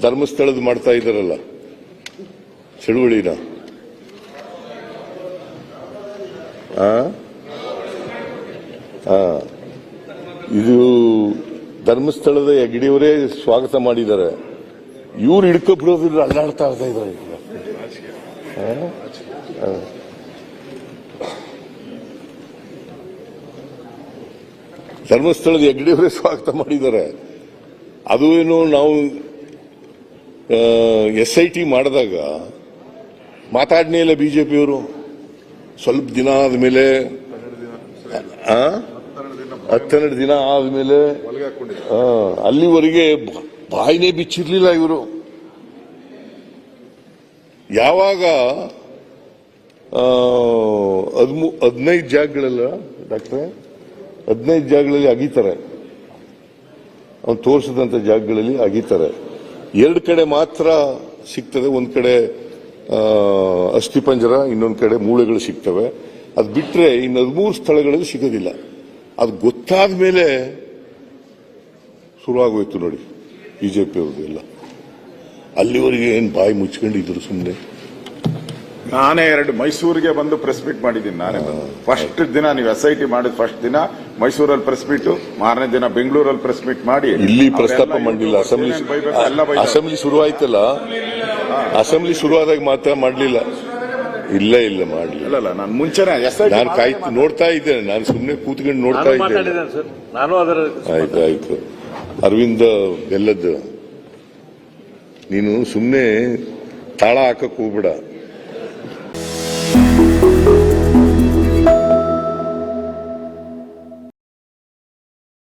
ಧರ್ಮಸ್ಥಳದ ಮಾಡ್ತಾ ಇದ್ದಾರಲ್ಲ, ಚಳುವಳಿನ. ಇದು ಧರ್ಮಸ್ಥಳದ ಹೆಗ್ಡಿಯವರೇ ಸ್ವಾಗತ ಮಾಡಿದ್ದಾರೆ ಇವ್ರು ಹಿಡ್ಕೊ ಬಿಡೋದಿಲ್ಲ ಅಲ್ಲಾಡ್ತಾ ಇದ್ದಾರೆ. ಆ? ಆ. ಧರ್ಮಸ್ಥಳದ ಹೆಗ್ಡಿಯವರೇ ಸ್ವಾಗತ ಮಾಡಿದ್ದಾರೆ ಅದು ಏನು ನಾವು ಎಸ್ ಐ ಟಿ ಮಾಡಿದಾಗ ಮಾತಾಡನೇ ಇಲ್ಲ ಬಿಜೆಪಿಯವರು. ಸ್ವಲ್ಪ ದಿನ ಆದ್ಮೇಲೆ? ಹತ್ತೆರಡು ದಿನ ಆದ್ಮೇಲೆ ಅಲ್ಲಿವರೆಗೆ ಬಾಯಿನೇ ಬಿಚ್ಚಿರ್ಲಿಲ್ಲ ಇವರು. ಯಾವಾಗ ಹದಿನೈದು ಜಾಗಗಳೆಲ್ಲ, ಡಾಕ್ಟ್ರೆ, ಹದಿನೈದು ಜಾಗಗಳಲ್ಲಿ ಅಗೀತಾರೆ. ಅವ್ನು ತೋರಿಸಿದಂತ ಜಾಗಗಳಲ್ಲಿ ಅಗಿತಾರೆ. ಎರಡು ಕಡೆ ಮಾತ್ರ ಸಿಗ್ತದೆ. ಒಂದು ಕಡೆ ಅಸ್ಥಿಪಂಜರ ಇನ್ನೊಂದು ಕಡೆ ಮೂಳೆಗಳು ಸಿಗ್ತವೆ. ಅದು ಬಿಟ್ಟರೆ ಇನ್ನು ಹದಿಮೂರು ಸ್ಥಳಗಳಲ್ಲಿ ಸಿಗೋದಿಲ್ಲ. ಅದು ಗೊತ್ತಾದ ಮೇಲೆ ಶುರುವಾಗೋಯ್ತು ನೋಡಿ. ಬಿಜೆಪಿ ಅವ್ರದ್ದು ಎಲ್ಲ ಅಲ್ಲಿವರೆಗೆ ಏನು ಬಾಯಿ ಮುಚ್ಕೊಂಡಿದ್ರು ಸುಮ್ಮನೆ ನಾನೇ ಎರಡು ಮೈಸೂರಿಗೆ ಬಂದು ಪ್ರೆಸ್ ಮೀಟ್ ಮಾಡಿದ್ದೀನಿ ನಾನೇ ಫಸ್ಟ್ ದಿನ ನೀವು ಎಸ್ ಐ ಟಿ ಮಾಡಿದ ಫಸ್ಟ್ ದಿನ ಮೈಸೂರಲ್ಲಿ ಪ್ರೆಸ್ ಮೀಟ್ ಮಾರನೇ ದಿನ ಬೆಂಗಳೂರಲ್ಲಿ ಪ್ರೆಸ್ ಮೀಟ್ ಮಾಡಿ. ಇಲ್ಲಿ ಪ್ರಸ್ತಾಪ ಮಾಡಲಿಲ್ಲ ಅಸೆಂಬ್ಲಿ. ಅಸೆಂಬ್ಲಿ ಶುರುವಾಯ್ತಲ್ಲ ಅಸೆಂಬ್ಲಿ ಶುರುವಾದಾಗ ಮಾತ್ರ ಮಾಡಲಿಲ್ಲ. ಇಲ್ಲ ಇಲ್ಲ ಮಾಡಲಿಲ್ಲ. ನಾನು ಮುಂಚೆನೆ ಎಸ್ ಐ ನಾನು ಕಾಯ್ತು ನೋಡ್ತಾ ಇದ್ದೇನೆ. ನಾನು ಸುಮ್ಮನೆ ಕೂತ್ಕೊಂಡು ನೋಡ್ತಾ ನಾನು ಇದ್ದೇನೆ. ಸರ್. ನಾನು ಅದರ ಆಯ್ತು ಆಯ್ತು. ಅರವಿಂದ ಬೆಲ್ಲದ್ದು ನೀನು ಸುಮ್ಮನೆ ತಾಳ ಹಾಕಕ್ಕೆ ಹೋಗ್ಬೇಡ.